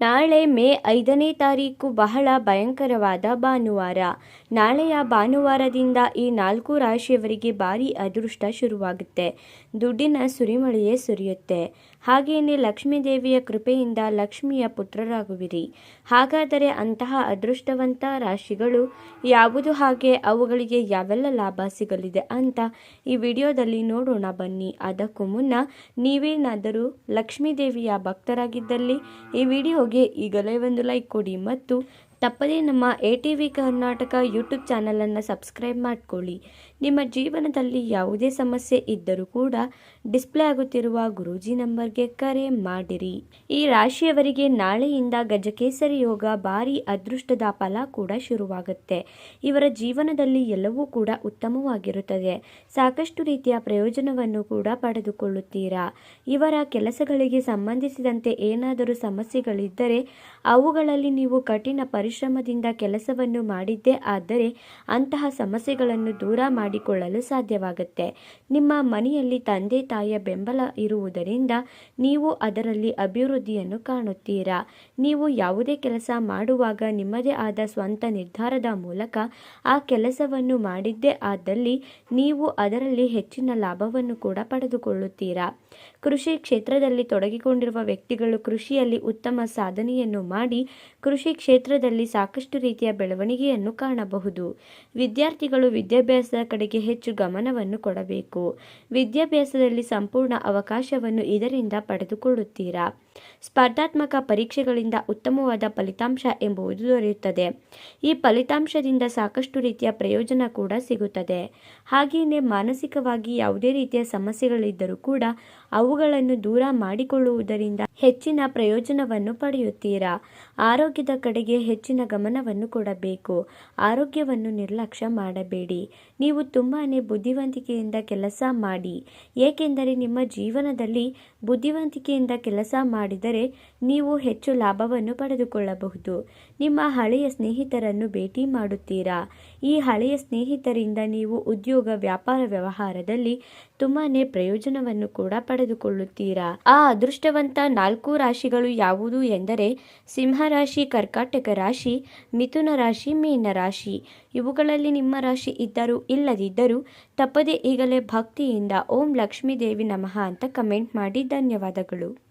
ನಾಳೆ ಮೇ ಐದನೇ ತಾರೀಕು ಬಹಳ ಭಯಂಕರವಾದ ಭಾನುವಾರ. ನಾಳೆಯ ಭಾನುವಾರದಿಂದ ಈ ನಾಲ್ಕು ರಾಶಿಯವರಿಗೆ ಭಾರಿ ಅದೃಷ್ಟ ಶುರುವಾಗುತ್ತೆ. ದುಡ್ಡಿನ ಸುರಿಮಳೆಯೇ ಸುರಿಯುತ್ತೆ. ಹಾಗೆಯೇ ಲಕ್ಷ್ಮೀ ದೇವಿಯ ಕೃಪೆಯಿಂದ ಲಕ್ಷ್ಮಿಯ ಪುತ್ರರಾಗುವಿರಿ. ಹಾಗಾದರೆ ಅಂತಹ ಅದೃಷ್ಟವಂತ ರಾಶಿಗಳು ಯಾವುದು ಹಾಗೆ ಅವುಗಳಿಗೆ ಯಾವೆಲ್ಲ ಲಾಭ ಸಿಗಲಿದೆ ಅಂತ ಈ ವಿಡಿಯೋದಲ್ಲಿ ನೋಡೋಣ ಬನ್ನಿ. ಅದಕ್ಕೂ ಮುನ್ನ ನೀವೇನಾದರೂ ಲಕ್ಷ್ಮೀ ದೇವಿಯ ಭಕ್ತರಾಗಿದ್ದಲ್ಲಿ ಈ ವಿಡಿಯೋಗೆ ಈಗಲೇ ಒಂದು ಲೈಕ್ ಕೊಡಿ ಮತ್ತು ತಪ್ಪದೇ ನಮ್ಮ A T V Karnataka YouTube ಚಾನಲನ್ನು ಸಬ್ಸ್ಕ್ರೈಬ್ ಮಾಡಿಕೊಳ್ಳಿ. ನಿಮ್ಮ ಜೀವನದಲ್ಲಿ ಯಾವುದೇ ಸಮಸ್ಯೆ ಇದ್ದರೂ ಕೂಡ ಡಿಸ್ಪ್ಲೇ ಆಗುತ್ತಿರುವ ಗುರೂಜಿ ನಂಬರ್ಗೆ ಕರೆ ಮಾಡಿರಿ. ಈ ರಾಶಿಯವರಿಗೆ ನಾಳೆಯಿಂದ ಗಜಕೇಸರಿ ಯೋಗ ಭಾರಿ ಅದೃಷ್ಟದ ಫಲ ಕೂಡ ಶುರುವಾಗುತ್ತೆ. ಇವರ ಜೀವನದಲ್ಲಿ ಎಲ್ಲವೂ ಕೂಡ ಉತ್ತಮವಾಗಿರುತ್ತದೆ. ಸಾಕಷ್ಟು ರೀತಿಯ ಪ್ರಯೋಜನವನ್ನು ಕೂಡ ಪಡೆದುಕೊಳ್ಳುತ್ತೀರಾ? ಇವರ ಕೆಲಸಗಳಿಗೆ ಸಂಬಂಧಿಸಿದಂತೆ ಏನಾದರೂ ಸಮಸ್ಯೆಗಳಿದ್ದರೆ ಅವುಗಳಲ್ಲಿ ನೀವು ಕಠಿಣ ಪರಿಶ್ರಮದಿಂದ ಕೆಲಸವನ್ನು ಮಾಡಿದ್ದೇ, ಆದರೆ ಅಂತಹ ಸಮಸ್ಯೆಗಳನ್ನು ದೂರ ಮಾಡಿಕೊಳ್ಳಲು ಸಾಧ್ಯವಾಗುತ್ತೆ. ನಿಮ್ಮ ಮನೆಯಲ್ಲಿ ತಂದೆ ತಾಯಿಯ ಬೆಂಬಲ ಇರುವುದರಿಂದ ನೀವು ಅದರಲ್ಲಿ ಅಭಿವೃದ್ಧಿಯನ್ನು ಕಾಣುತ್ತೀರಾ? ನೀವು ಯಾವುದೇ ಕೆಲಸ ಮಾಡುವಾಗ ನಿಮ್ಮದೇ ಆದ ಸ್ವಂತ ನಿರ್ಧಾರದ ಮೂಲಕ ಆ ಕೆಲಸವನ್ನು ಮಾಡಿದ್ದೇ, ಆದಲ್ಲಿ ನೀವು ಅದರಲ್ಲಿ ಹೆಚ್ಚಿನ ಲಾಭವನ್ನು ಕೂಡ ಪಡೆದುಕೊಳ್ಳುತ್ತೀರಾ? ಕೃಷಿ ಕ್ಷೇತ್ರದಲ್ಲಿ ತೊಡಗಿಕೊಂಡಿರುವ ವ್ಯಕ್ತಿಗಳು ಕೃಷಿಯಲ್ಲಿ ಉತ್ತಮ ಸಾಧನೆಯನ್ನು ಮಾಡಿ ಕೃಷಿ ಕ್ಷೇತ್ರದಲ್ಲಿ ಸಾಕಷ್ಟು ರೀತಿಯ ಬೆಳವಣಿಗೆಯನ್ನು ಕಾಣಬಹುದು. ವಿದ್ಯಾರ್ಥಿಗಳು ವಿದ್ಯಾಭ್ಯಾಸದ ಕಡೆಗೆ ಹೆಚ್ಚು ಗಮನವನ್ನು ಕೊಡಬೇಕು. ವಿದ್ಯಾಭ್ಯಾಸದಲ್ಲಿ ಸಂಪೂರ್ಣ ಅವಕಾಶವನ್ನು ಇದರಿಂದ ಪಡೆದುಕೊಳ್ಳುತ್ತೀರಾ? ಸ್ಪರ್ಧಾತ್ಮಕ ಪರೀಕ್ಷೆಗಳಿಂದ ಉತ್ತಮವಾದ ಫಲಿತಾಂಶ ಎಂಬುದು ದೊರೆಯುತ್ತದೆ. ಈ ಫಲಿತಾಂಶದಿಂದ ಸಾಕಷ್ಟು ರೀತಿಯ ಪ್ರಯೋಜನ ಕೂಡ ಸಿಗುತ್ತದೆ. ಹಾಗೆಯೇ ಮಾನಸಿಕವಾಗಿ ಯಾವುದೇ ರೀತಿಯ ಸಮಸ್ಯೆಗಳಿದ್ದರೂ ಕೂಡ ಅವುಗಳನ್ನು ದೂರ ಮಾಡಿಕೊಳ್ಳುವುದರಿಂದ ಹೆಚ್ಚಿನ ಪ್ರಯೋಜನವನ್ನು ಪಡೆಯುತ್ತೀರಾ? ಆರೋಗ್ಯದ ಕಡೆಗೆ ಹೆಚ್ಚಿನ ಗಮನವನ್ನು ಕೊಡಬೇಕು. ಆರೋಗ್ಯವನ್ನು ನಿರ್ಲಕ್ಷ್ಯ ಮಾಡಬೇಡಿ. ನೀವು ತುಂಬಾ ಬುದ್ಧಿವಂತಿಕೆಯಿಂದ ಕೆಲಸ ಮಾಡಿ. ಏಕೆಂದರೆ ನಿಮ್ಮ ಜೀವನದಲ್ಲಿ ಬುದ್ಧಿವಂತಿಕೆಯಿಂದ ಕೆಲಸ ಮಾಡಿದರೆ ನೀವು ಹೆಚ್ಚು ಲಾಭವನ್ನು ಪಡೆದುಕೊಳ್ಳಬಹುದು. ನಿಮ್ಮ ಹಳೆಯ ಸ್ನೇಹಿತರನ್ನು ಭೇಟಿ ಮಾಡುತ್ತೀರಾ? ಈ ಹಳೆಯ ಸ್ನೇಹಿತರಿಂದ ನೀವು ಉದ್ಯೋಗ ವ್ಯಾಪಾರ ವ್ಯವಹಾರದಲ್ಲಿ ತುಂಬಾ ಪ್ರಯೋಜನವನ್ನು ಕೂಡ ಪಡೆದುಕೊಳ್ಳುತ್ತೀರಾ? ಆ ಅದೃಷ್ಟವಂತ ನಾಲ್ಕು ರಾಶಿಗಳು ಯಾವುದು ಎಂದರೆ ಸಿಂಹರಾಶಿ ಕರ್ಕಾಟಕ ರಾಶಿ, ಮಿಥುನ ರಾಶಿ, ಮೀನ ರಾಶಿ. ಇವುಗಳಲ್ಲಿ ನಿಮ್ಮ ರಾಶಿ ಇದ್ದರೂ ಇಲ್ಲದಿದ್ದರೂ ತಪ್ಪದೇ ಈಗಲೇ ಭಕ್ತಿಯಿಂದ ಓಂ ಲಕ್ಷ್ಮೀ ದೇವಿ ನಮಃ ಅಂತ ಕಮೆಂಟ್ ಮಾಡಿ ಧನ್ಯವಾದಗಳು.